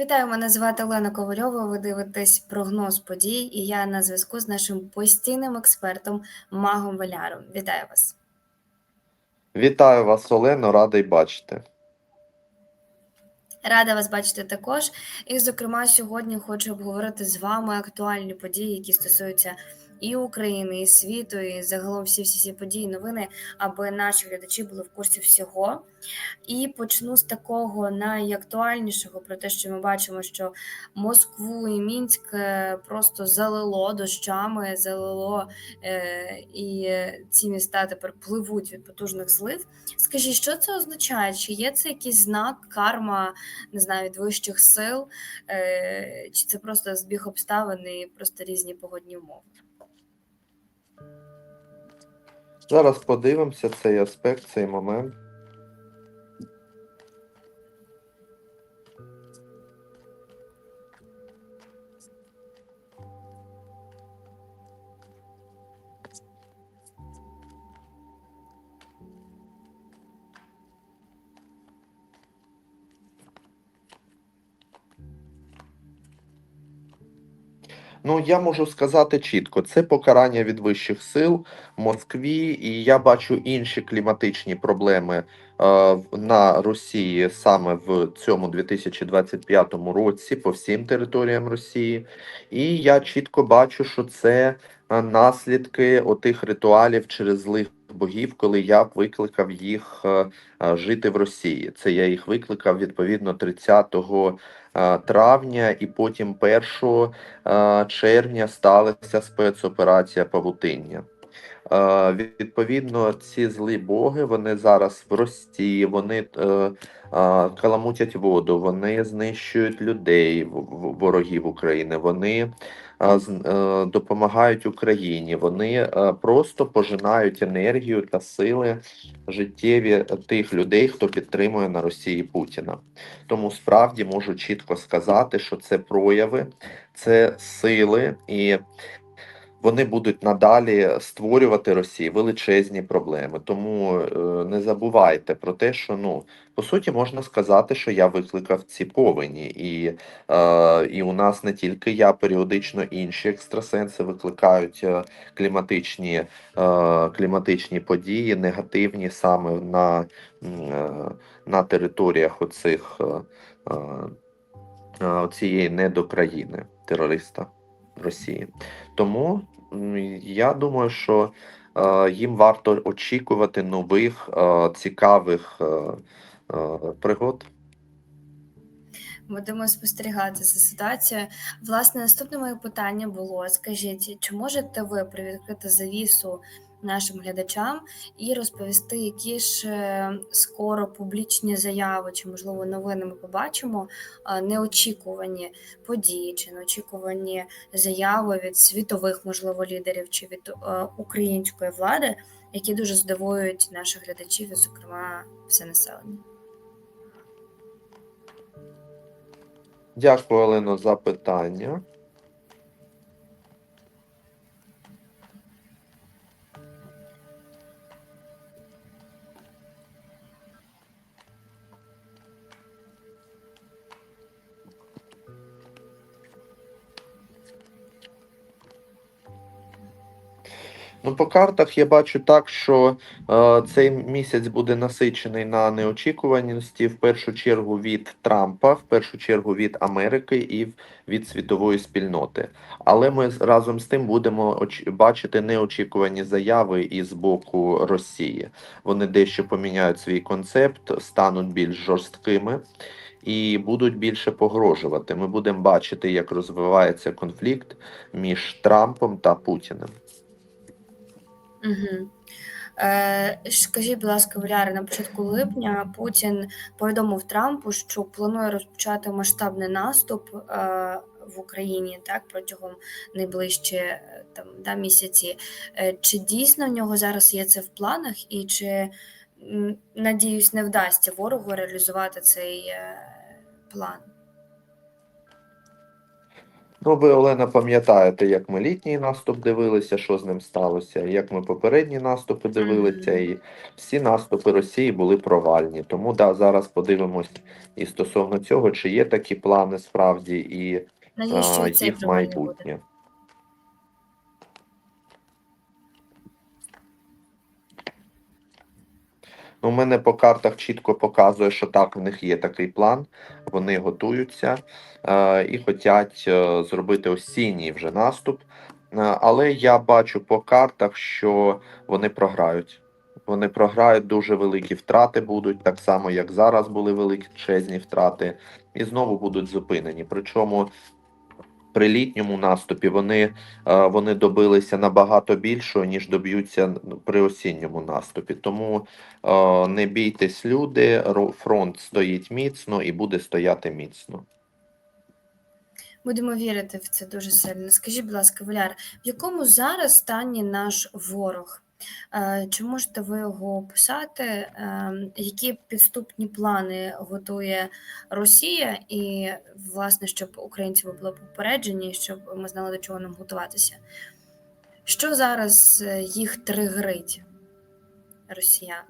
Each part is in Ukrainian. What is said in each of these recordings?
Вітаю, мене звати Олена Ковальова. Ви дивитесь прогноз подій, і я на зв'язку з нашим постійним експертом Магом Валяром. Вітаю вас. Вітаю вас, Олено, радий бачити. Рада вас бачити також. І, зокрема, сьогодні хочу обговорити з вами актуальні події, які стосуються і України, і світу, і загалом всі всі ці події, новини, аби наші глядачі були в курсі всього. І почну з такого найактуальнішого про те, що ми бачимо, що Москву і Мінськ е, просто залило дощами, залило е, і е, ці міста тепер пливуть від потужних злив. Скажіть, що це означає? Чи є це якийсь знак, карма, не знаю, від вищих сил, чи це просто збіг обставин і просто різні погодні умови? Зараз подивимося цей аспект, цей момент. Ну, я можу сказати чітко, це покарання від вищих сил в Москві, і я бачу інші кліматичні проблеми е, на Росії саме в цьому 2025 році по всім територіям Росії. І я чітко бачу, що це наслідки отих ритуалів через злих богів, коли я викликав їх е, е, жити в Росії. Це я їх викликав відповідно 30 е, травня, і потім 1 е, червня сталася спецоперація Павутиння. Е, Відповідно, ці злі боги вони зараз в Росії, вони е, е, каламутять воду, вони знищують людей, ворогів України, вони е, е, допомагають Україні, вони е, просто пожинають енергію та сили життєві тих людей, хто підтримує на Росії Путіна. Тому справді можу чітко сказати, що це прояви, це сили, і вони будуть надалі створювати Росії величезні проблеми. Тому е, не забувайте про те, що ну по суті можна сказати, що я викликав ці повені, і, е, і у нас не тільки я, періодично інші екстрасенси викликають е, кліматичні, е, кліматичні події, негативні саме на, е, на територіях оцих. е, цієї недокраїни терориста Росії. Тому я думаю, що е, їм варто очікувати нових е, цікавих е, пригод. Будемо спостерігати за ситуацією. Власне, наступне моє питання було: скажіть, чи можете ви привідкрити завісу нашим глядачам і розповісти, які ж скоро публічні заяви, чи можливо новини ми побачимо неочікувані події, чи неочікувані заяви від світових, можливо, лідерів чи від е, української влади, які дуже здивують наших глядачів, і, зокрема, все населення. Дякую, Олено, за питання. Ну, по картах я бачу так, що е, цей місяць буде насичений на неочікуваності, в першу чергу від Трампа, в першу чергу від Америки і від світової спільноти. Але ми разом з тим будемо бачити неочікувані заяви і з боку Росії. Вони дещо поміняють свій концепт, стануть більш жорсткими. І будуть більше погрожувати. Ми будемо бачити, як розвивається конфлікт між Трампом та Путіним. Угу. Скажіть, будь ласка, Валяри, на початку липня Путін повідомив Трампу, що планує розпочати масштабний наступ е, в Україні так протягом найближчі е, там да, місяці. Чи дійсно в нього зараз є це в планах, і чи надіюсь, не вдасться ворогу реалізувати цей план? Ну, ви, Олена, пам'ятаєте, як ми літній наступ дивилися, що з ним сталося, як ми попередні наступи дивилися, і всі наступи Росії були провальні. Тому да, зараз подивимось і стосовно цього, чи є такі плани справді, і а, їх майбутнє. У мене по картах чітко показує, що так, в них є такий план, вони готуються е, і хочуть е, зробити осінній вже наступ. Е, але я бачу по картах, що вони програють. Вони програють, дуже великі втрати будуть, так само, як зараз були величезні втрати, і знову будуть зупинені. Причому при літньому наступі вони, е, вони добилися набагато більшого, ніж доб'ються при осінньому наступі. Тому е, не бійтесь, люди, фронт стоїть міцно і буде стояти міцно. Будемо вірити в це дуже сильно. Скажіть, будь ласка, Валяр, в якому зараз стані наш ворог? Е, Чи можете ви його описати? Е, Які підступні плани готує Росія, і, власне, щоб українці були попереджені, щоб ми знали, до чого нам готуватися? Що зараз е, їх тригерить, росіян?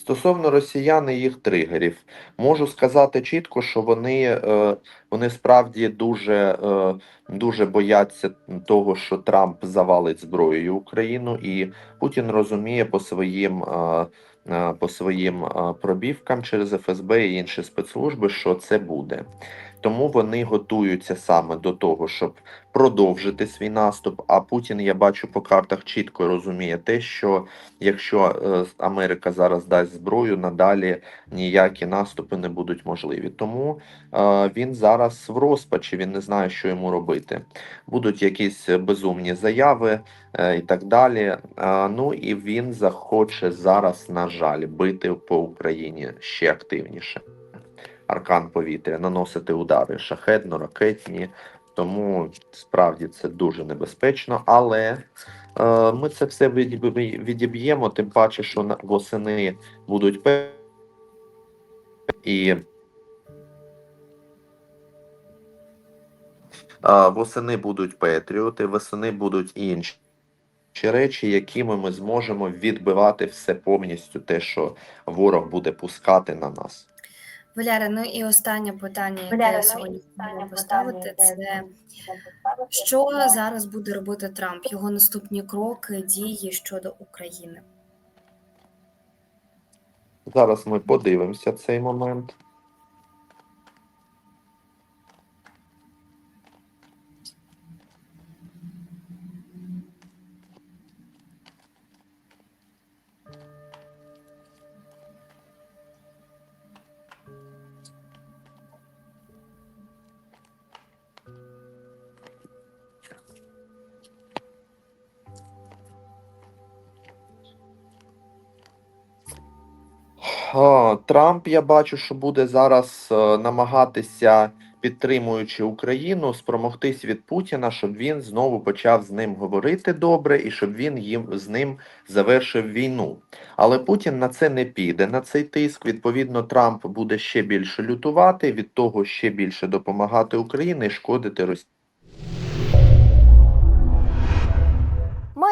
Стосовно росіян і їх тригерів, можу сказати чітко, що вони, е, вони справді дуже, е, дуже бояться того, що Трамп завалить зброєю Україну, і Путін розуміє по своїм, е, по своїм пробівкам через ФСБ і інші спецслужби, що це буде. Тому вони готуються саме до того, щоб продовжити свій наступ. А Путін, я бачу по картах, чітко розуміє те, що якщо е, Америка зараз дасть зброю, надалі ніякі наступи не будуть можливі. Тому е, він зараз в розпачі, він не знає, що йому робити. Будуть якісь безумні заяви е, і так далі. Ну і він захоче зараз, на жаль, бити по Україні ще активніше. Аркан повітря, наносити удари шахетно, ракетні. Тому справді це дуже небезпечно, але е, ми це все відіб'ємо, тим паче, що восени будуть і е, восени будуть Петріоти, восени будуть інші. Речі, якими ми зможемо відбивати все повністю те, що ворог буде пускати на нас. Валяра, ну і останнє питання, яке Валяра, я ну, сьогодні і останнє хотіла питання, поставити, яке це що зараз буде робити Трамп? Його наступні кроки, дії щодо України. Зараз ми подивимося цей момент. Трамп, я бачу, що буде зараз е, намагатися, підтримуючи Україну, спромогтись від Путіна, щоб він знову почав з ним говорити добре і щоб він їм з ним завершив війну. Але Путін на це не піде, на цей тиск. Відповідно, Трамп буде ще більше лютувати, від того ще більше допомагати Україні і шкодити Росії.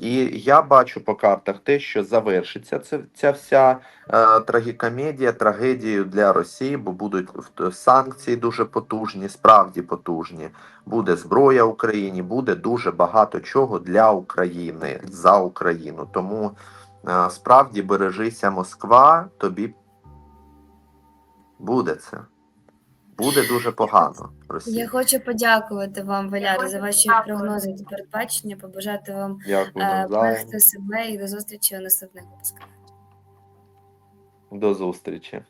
І я бачу по картах те, що завершиться це, ця вся е, трагікомедія трагедією для Росії, бо будуть санкції дуже потужні, справді потужні. Буде зброя Україні, буде дуже багато чого для України за Україну. Тому е, справді бережися Москва, тобі буде це. Буде дуже погано. Росії. Я хочу подякувати вам, Валяр, за ваші прогнози та передбачення, побажати вам берегти себе і до зустрічі у наступних випусках. До зустрічі.